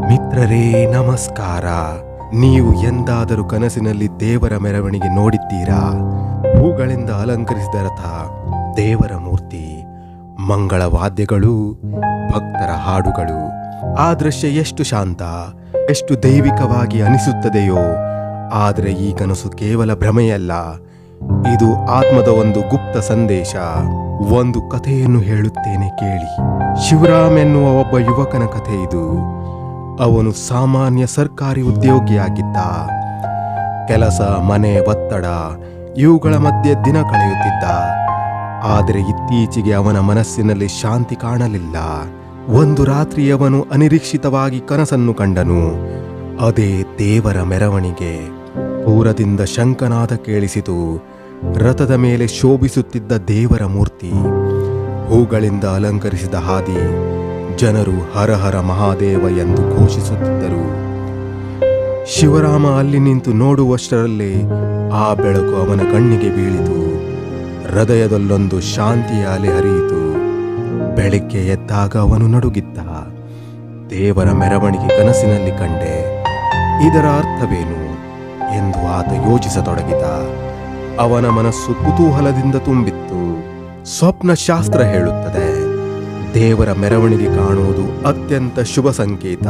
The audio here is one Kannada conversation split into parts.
ಮಿತ್ರರೇ, ನಮಸ್ಕಾರ. ನೀವು ಎಂದಾದರೂ ಕನಸಿನಲ್ಲಿ ದೇವರ ಮೆರವಣಿಗೆ ನೋಡಿದ್ದೀರಾ? ಹೂಗಳಿಂದ ಅಲಂಕರಿಸಿದ ರಥ, ದೇವರ ಮೂರ್ತಿ, ಮಂಗಳ ವಾದ್ಯಗಳು, ಭಕ್ತರ ಹಾಡುಗಳು. ಆ ದೃಶ್ಯ ಎಷ್ಟು ಶಾಂತ, ಎಷ್ಟು ದೈವಿಕವಾಗಿ ಅನಿಸುತ್ತದೆಯೋ. ಆದರೆ ಈ ಕನಸು ಕೇವಲ ಭ್ರಮೆಯಲ್ಲ, ಇದು ಆತ್ಮದ ಒಂದು ಗುಪ್ತ ಸಂದೇಶ. ಒಂದು ಕಥೆಯನ್ನು ಹೇಳುತ್ತೇನೆ ಕೇಳಿ. ಶಿವರಾಮ್ ಎನ್ನುವ ಒಬ್ಬ ಯುವಕನ ಕಥೆ ಇದು. ಅವನು ಸಾಮಾನ್ಯ ಸರ್ಕಾರಿ ಉದ್ಯೋಗಿಯಾಗಿದ್ದ. ಕೆಲಸ, ಮನೆ, ಒತ್ತಡ ಇವುಗಳ ಮಧ್ಯೆ ದಿನ ಕಳೆಯುತ್ತಿದ್ದ. ಆದರೆ ಇತ್ತೀಚೆಗೆ ಅವನ ಮನಸ್ಸಿನಲ್ಲಿ ಶಾಂತಿ ಕಾಣಲಿಲ್ಲ. ಒಂದು ರಾತ್ರಿ ಅವನು ಅನಿರೀಕ್ಷಿತವಾಗಿ ಕನಸನ್ನು ಕಂಡನು. ಅದೇ ದೇವರ ಮೆರವಣಿಗೆ. ಪೂರದಿಂದ ಶಂಕನಾದ ಕೇಳಿಸಿತು. ರಥದ ಮೇಲೆ ಶೋಭಿಸುತ್ತಿದ್ದ ದೇವರ ಮೂರ್ತಿ. ಹೂಗಳಿಂದ ಅಲಂಕರಿಸಿದ ಹಾದಿ. ಜನರು ಹರ ಹರ ಮಹಾದೇವ ಎಂದು ಘೋಷಿಸುತ್ತಿದ್ದರು. ಶಿವರಾಮ ಅಲ್ಲಿ ನಿಂತು ನೋಡುವಷ್ಟರಲ್ಲೇ ಆ ಬೆಳಕು ಅವನ ಕಣ್ಣಿಗೆ ಬೀಳಿತು. ಹೃದಯದಲ್ಲೊಂದು ಶಾಂತಿಯ ಅಲೆ ಹರಿಯಿತು. ಬೆಳಿಗ್ಗೆ ಎದ್ದಾಗ ಅವನು ನಡುಗಿದ್ದ. ದೇವರ ಮೆರವಣಿಗೆ ಕನಸಿನಲ್ಲಿ ಕಂಡೆ. ಇದರ ಅರ್ಥವೇನು ಎಂದು ಆತ ಯೋಚಿಸತೊಡಗಿದ. ಅವನ ಮನಸ್ಸು ಕುತೂಹಲದಿಂದ ತುಂಬಿತ್ತು. ಸ್ವಪ್ನ ಶಾಸ್ತ್ರ ಹೇಳುತ್ತದೆ ದೇವರ ಮೆರವಣಿಗೆ ಕಾಣುವುದು ಅತ್ಯಂತ ಶುಭ ಸಂಕೇತ.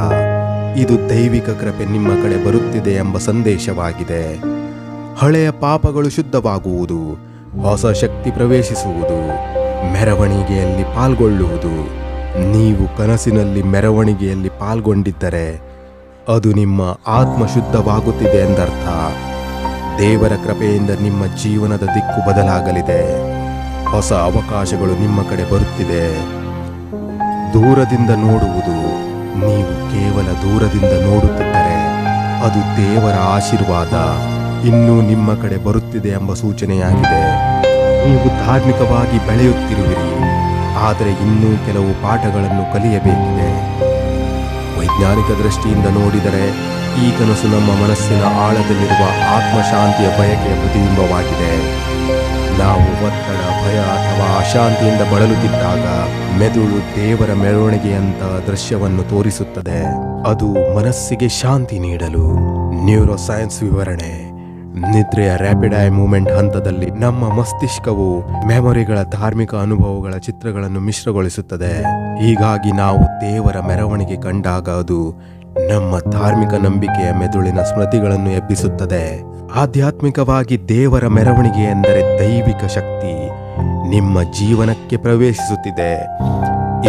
ಇದು ದೈವಿಕ ಕೃಪೆ ನಿಮ್ಮ ಕಡೆ ಬರುತ್ತಿದೆ ಎಂಬ ಸಂದೇಶವಾಗಿದೆ. ಹಳೆಯ ಪಾಪಗಳು ಶುದ್ಧವಾಗುವುದು, ಹೊಸ ಶಕ್ತಿ ಪ್ರವೇಶಿಸುವುದು, ಮೆರವಣಿಗೆಯಲ್ಲಿ ಪಾಲ್ಗೊಳ್ಳುವುದು. ನೀವು ಕನಸಿನಲ್ಲಿ ಮೆರವಣಿಗೆಯಲ್ಲಿ ಪಾಲ್ಗೊಂಡಿದ್ದರೆ ಅದು ನಿಮ್ಮ ಆತ್ಮ ಶುದ್ಧವಾಗುತ್ತಿದೆ ಎಂದರ್ಥ. ದೇವರ ಕೃಪೆಯಿಂದ ನಿಮ್ಮ ಜೀವನದ ದಿಕ್ಕು ಬದಲಾಗಲಿದೆ. ಹೊಸ ಅವಕಾಶಗಳು ನಿಮ್ಮ ಕಡೆ ಬರುತ್ತಿದೆ. ದೂರದಿಂದ ನೋಡುವುದು ನೀವು ಕೇವಲ ದೂರದಿಂದ ನೋಡುತ್ತಿದ್ದರೆ ಅದು ದೇವರ ಆಶೀರ್ವಾದ ಇನ್ನೂ ನಿಮ್ಮ ಕಡೆ ಬರುತ್ತಿದೆ ಎಂಬ ಸೂಚನೆಯಾಗಿದೆ. ನೀವು ಧಾರ್ಮಿಕವಾಗಿ ಬೆಳೆಯುತ್ತಿರುವಿರಿ, ಆದರೆ ಇನ್ನೂ ಕೆಲವು ಪಾಠಗಳನ್ನು ಕಲಿಯಬೇಕಿದೆ. ವೈಜ್ಞಾನಿಕ ದೃಷ್ಟಿಯಿಂದ ನೋಡಿದರೆ ಈ ಕನಸು ನಮ್ಮ ಮನಸ್ಸಿನ ಆಳದಲ್ಲಿರುವ ಆತ್ಮಶಾಂತಿಯ ಬಯಕೆಯ ಪ್ರತಿಬಿಂಬವಾಗಿದೆ. ಒತ್ತಡ ಭಯ ಅಥವಾ ಅಶಾಂತಿಯಿಂದ ಬಳಲುತ್ತಿದ್ದಾಗ ಮೆದುಳು ದೇವರ ಮೆರವಣಿಗೆಯಂತ ದೃಶ್ಯವನ್ನು ತೋರಿಸುತ್ತದೆ. ಅದು ಮನಸ್ಸಿಗೆ ಶಾಂತಿ ನೀಡಲು. ನ್ಯೂರೋ ಸೈನ್ಸ್ ವಿವರಣೆ. ನಿದ್ರೆಯ ರ್ಯಾಪಿಡ್ ಐ ಮೂಮೆಂಟ್ ಹಂತದಲ್ಲಿ ನಮ್ಮ ಮಸ್ತಿಷ್ಕವು ಮೆಮೊರಿಗಳ ಧಾರ್ಮಿಕ ಅನುಭವಗಳ ಚಿತ್ರಗಳನ್ನು ಮಿಶ್ರಗೊಳಿಸುತ್ತದೆ. ಹೀಗಾಗಿ ನಾವು ದೇವರ ಮೆರವಣಿಗೆ ಕಂಡಾಗ ಅದು ನಮ್ಮ ಧಾರ್ಮಿಕ ನಂಬಿಕೆಯ ಮೆದುಳಿನ ಸ್ಮೃತಿಗಳನ್ನು ಎಬ್ಬಿಸುತ್ತದೆ. ಆಧ್ಯಾತ್ಮಿಕವಾಗಿ ದೇವರ ಮೆರವಣಿಗೆ ಎಂದರೆ ದೈವಿಕ ಶಕ್ತಿ ನಿಮ್ಮ ಜೀವನಕ್ಕೆ ಪ್ರವೇಶಿಸುತ್ತಿದೆ.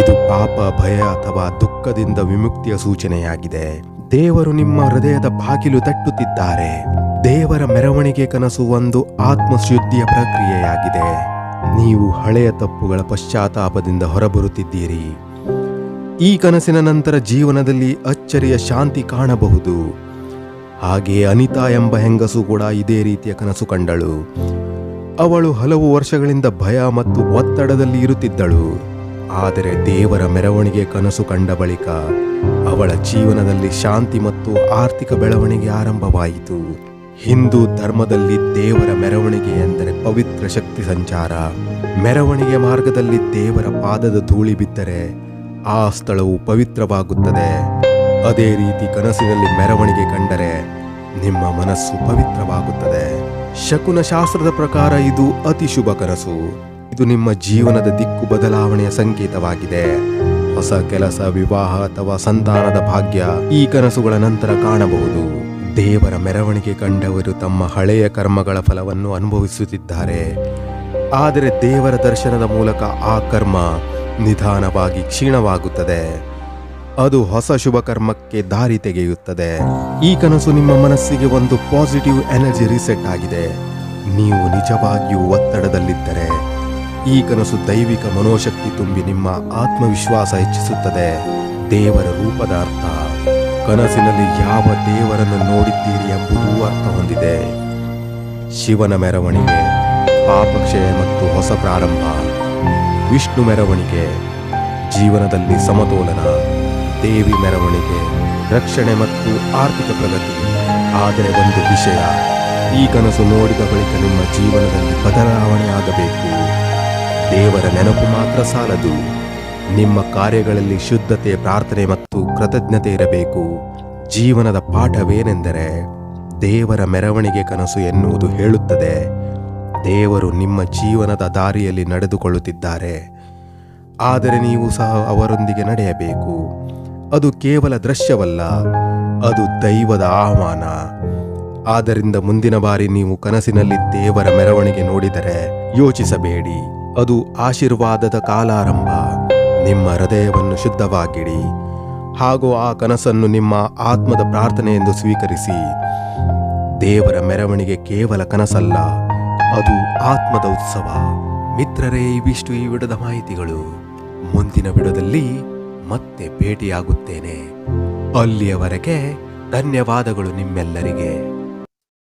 ಇದು ಪಾಪ, ಭಯ ಅಥವಾ ದುಃಖದಿಂದ ವಿಮುಕ್ತಿಯ ಸೂಚನೆಯಾಗಿದೆ. ದೇವರು ನಿಮ್ಮ ಹೃದಯದ ಬಾಗಿಲು ತಟ್ಟುತ್ತಿದ್ದಾರೆ. ದೇವರ ಮೆರವಣಿಗೆ ಕನಸು ಒಂದು ಆತ್ಮಶುದ್ಧಿಯ ಪ್ರಕ್ರಿಯೆಯಾಗಿದೆ. ನೀವು ಹಳೆಯ ತಪ್ಪುಗಳ ಪಶ್ಚಾತ್ತಾಪದಿಂದ ಹೊರಬರುತ್ತಿದ್ದೀರಿ. ಈ ಕನಸಿನ ನಂತರ ಜೀವನದಲ್ಲಿ ಅಚ್ಚರಿಯ ಶಾಂತಿ ಕಾಣಬಹುದು. ಹಾಗೆಯೇ ಅನಿತಾ ಎಂಬ ಹೆಂಗಸು ಕೂಡ ಇದೇ ರೀತಿಯ ಕನಸು ಕಂಡಳು. ಅವಳು ಹಲವು ವರ್ಷಗಳಿಂದ ಭಯ ಮತ್ತು ಒತ್ತಡದಲ್ಲಿ ಇರುತ್ತಿದ್ದಳು. ಆದರೆ ದೇವರ ಮೆರವಣಿಗೆ ಕನಸು ಕಂಡ ಬಳಿಕ ಅವಳ ಜೀವನದಲ್ಲಿ ಶಾಂತಿ ಮತ್ತು ಆರ್ಥಿಕ ಬೆಳವಣಿಗೆ ಆರಂಭವಾಯಿತು. ಹಿಂದೂ ಧರ್ಮದಲ್ಲಿ ದೇವರ ಮೆರವಣಿಗೆ ಎಂದರೆ ಪವಿತ್ರ ಶಕ್ತಿ ಸಂಚಾರ. ಮೆರವಣಿಗೆ ಮಾರ್ಗದಲ್ಲಿ ದೇವರ ಪಾದದ ಧೂಳಿ ಬಿದ್ದರೆ ಆ ಸ್ಥಳವು ಪವಿತ್ರವಾಗುತ್ತದೆ. ಅದೇ ರೀತಿ ಕನಸಿನಲ್ಲಿ ಮೆರವಣಿಗೆ ಕಂಡರೆ ನಿಮ್ಮ ಮನಸ್ಸು ಪವಿತ್ರವಾಗುತ್ತದೆ. ಶಕುನ ಶಾಸ್ತ್ರದ ಪ್ರಕಾರ ಇದು ಅತಿ ಶುಭ ಕನಸು. ಇದು ನಿಮ್ಮ ಜೀವನದ ದಿಕ್ಕು ಬದಲಾವಣೆಯ ಸಂಕೇತವಾಗಿದೆ. ಹೊಸ ಕೆಲಸ, ವಿವಾಹ ಅಥವಾ ಸಂತಾನದ ಭಾಗ್ಯ ಈ ಕನಸುಗಳ ನಂತರ ಕಾಣಬಹುದು. ದೇವರ ಮೆರವಣಿಗೆ ಕಂಡವರು ತಮ್ಮ ಹಳೆಯ ಕರ್ಮಗಳ ಫಲವನ್ನು ಅನುಭವಿಸುತ್ತಿದ್ದಾರೆ. ಆದರೆ ದೇವರ ದರ್ಶನದ ಮೂಲಕ ಆ ಕರ್ಮ ನಿಧಾನವಾಗಿ ಕ್ಷೀಣವಾಗುತ್ತದೆ. ಅದು ಹೊಸ ಶುಭ ಕರ್ಮಕ್ಕೆ ದಾರಿ ತೆಗೆಯುತ್ತದೆ. ಈ ಕನಸು ನಿಮ್ಮ ಮನಸ್ಸಿಗೆ ಒಂದು ಪಾಸಿಟಿವ್ ಎನರ್ಜಿ ರಿಸೆಟ್ ಆಗಿದೆ. ನೀವು ನಿಜವಾಗಿಯೂ ಒತ್ತಡದಲ್ಲಿದ್ದರೆ, ಈ ಕನಸು ದೈವಿಕ ಮನೋಶಕ್ತಿ ತುಂಬಿ ನಿಮ್ಮ ಆತ್ಮವಿಶ್ವಾಸ ಹೆಚ್ಚಿಸುತ್ತದೆ. ದೇವರ ರೂಪದ ಅರ್ಥ, ಕನಸಿನಲ್ಲಿ ಯಾವ ದೇವರನ್ನು ನೋಡಿದ್ದೀರಿ ಎಂಬುದೂ ಅರ್ಥ ಹೊಂದಿದೆ. ಶಿವನ ಮೆರವಣಿಗೆ, ಪಾಪಕ್ಷಯ ಮತ್ತು ಹೊಸ ಪ್ರಾರಂಭ, ವಿಷ್ಣು ಮೆರವಣಿಗೆ, ಜೀವನದಲ್ಲಿ ಸಮತೋಲನ. ದೇವಿ ಮೆರವಣಿಗೆ, ರಕ್ಷಣೆ ಮತ್ತು ಆರ್ಥಿಕ ಪ್ರಗತಿ. ಆದರೆ ಒಂದು ವಿಷಯ, ಈ ಕನಸು ನೋಡಿದ ಬಳಿಕ ನಿಮ್ಮ ಜೀವನದಲ್ಲಿ ಬದಲಾವಣೆಯಾಗಬೇಕು ದೇವರ ನೆನಪು ಮಾತ್ರ ಸಾಲದು. ನಿಮ್ಮ ಕಾರ್ಯಗಳಲ್ಲಿ ಶುದ್ಧತೆ, ಪ್ರಾರ್ಥನೆ ಮತ್ತು ಕೃತಜ್ಞತೆ ಇರಬೇಕು. ಜೀವನದ ಪಾಠವೇನೆಂದರೆ, ದೇವರ ಮೆರವಣಿಗೆ ಕನಸು ಎನ್ನುವುದು ಹೇಳುತ್ತದೆ. ದೇವರು ನಿಮ್ಮ ಜೀವನದ ದಾರಿಯಲ್ಲಿ ನಡೆದುಕೊಳ್ಳುತ್ತಿದ್ದಾರೆ. ಆದರೆ ನೀವು ಸಹ ಅವರೊಂದಿಗೆ ನಡೆಯಬೇಕು. ಅದು ಕೇವಲ ದೃಶ್ಯವಲ್ಲ, ಅದು ದೈವದ ಆಹ್ವಾನ. ಆದ್ದರಿಂದ ಮುಂದಿನ ಬಾರಿ ನೀವು ಕನಸಿನಲ್ಲಿ ದೇವರ ಮೆರವಣಿಗೆ ನೋಡಿದರೆ ಯೋಚಿಸಬೇಡಿ. ಅದು ಆಶೀರ್ವಾದದ ಕಾಲಾರಂಭ. ನಿಮ್ಮ ಹೃದಯವನ್ನು ಶುದ್ಧವಾಗಿಡಿ. ಹಾಗೂ ಆ ಕನಸನ್ನು ನಿಮ್ಮ ಆತ್ಮದ ಪ್ರಾರ್ಥನೆ ಎಂದು ಸ್ವೀಕರಿಸಿ. ದೇವರ ಮೆರವಣಿಗೆ ಕೇವಲ ಕನಸಲ್ಲ, ಅದು ಆತ್ಮದ ಉತ್ಸವ. ಮಿತ್ರರೇ, ಇವಿಷ್ಟು ಈ ವಿಡದ ಮಾಹಿತಿಗಳು. ಮುಂದಿನ ವಿಡದಲ್ಲಿ ಮತ್ತೆ ಭೇಟಿಯಾಗುತ್ತೇನೆ. ಅಲ್ಲಿಯವರೆಗೆ ಧನ್ಯವಾದಗಳು ನಿಮ್ಮೆಲ್ಲರಿಗೆ.